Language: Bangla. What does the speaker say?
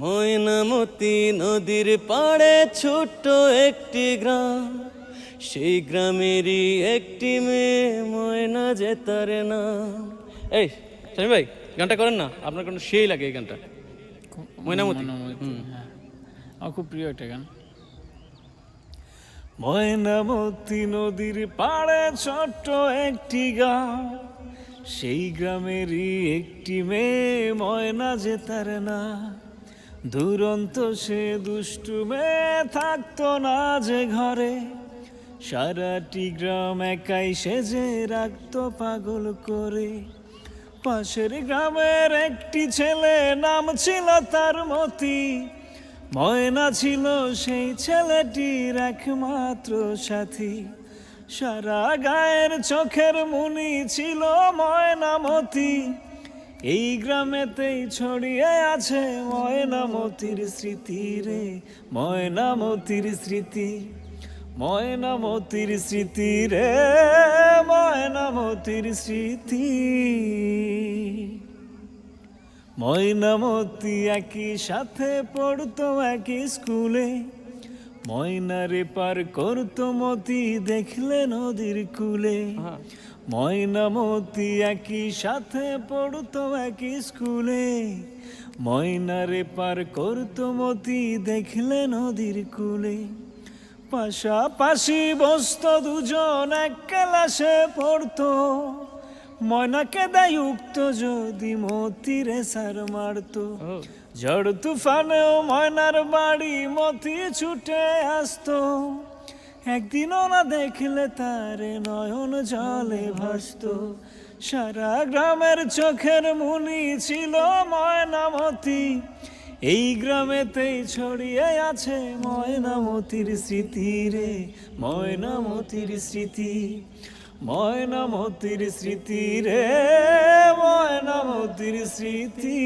ময়নামতি নদীর পাড়ে ছোট্ট একটি গ্রাম। সেই গ্রামেরই একটি মেয়ে ময়না যে তার নাম। এই স্বামী ভাই গানটা করেন না? আপনার কোনো সেই লাগে এই গানটা? ময়নামতি? হ্যাঁ। আমার খুব প্রিয় একটা গান। ময়নামতি নদীর পাড়ে ছোট্ট একটি গ্রাম। সেই গ্রামেরই একটি মেয়ে ময়না যে তার না দুরন্ত সে দুষ্টু মেয়ে থাকতো না যে ঘরে। সারাটি গ্রাম একাই সেজে রাখতো পাগল করে। পাশের গ্রামের একটি ছেলে নাম ছিল তার মতি। ময়না ছিল সেই ছেলেটির একমাত্র সাথী। সারা গায়ের চোখের মুনি ছিল ময়নামতি এই গ্রামেতেই ছড়িয়ে আছে ময়নামতির স্মৃতি রে, ময়নামতির স্মৃতি ময়নামতির স্মৃতি রে, ময়নামতির স্মৃতি। ময়নামতি একই সাথে পড়তো একই স্কুলে ময়নারে পার করতো মতি দেখলে নদীর কুলে। ময়নামতি একই সাথে পড়তো একই স্কুলে। ময়নারে পার করতো মতি দেখলে নদীর কুলে। পাশাপাশি বসত দুজন এক ক্লাসে পড়তো। ময়নাকে দেয় উক্ত যদি মতিরে সার মারতো। ঝড় তুফানেও ময়নার বাড়ি মতি ছুটে আসতো। একদিনও না দেখলে তারে নয়ন জলে ভাসতো। সারা গ্রামের চোখের মুনি ছিল ময়নামতি এই গ্রামেতেই ছড়িয়ে আছে ময়নামতির স্মৃতি রে ময়নামতির স্মৃতি। ময়নামতির স্মৃতি রে ময়নামতির স্মৃতি।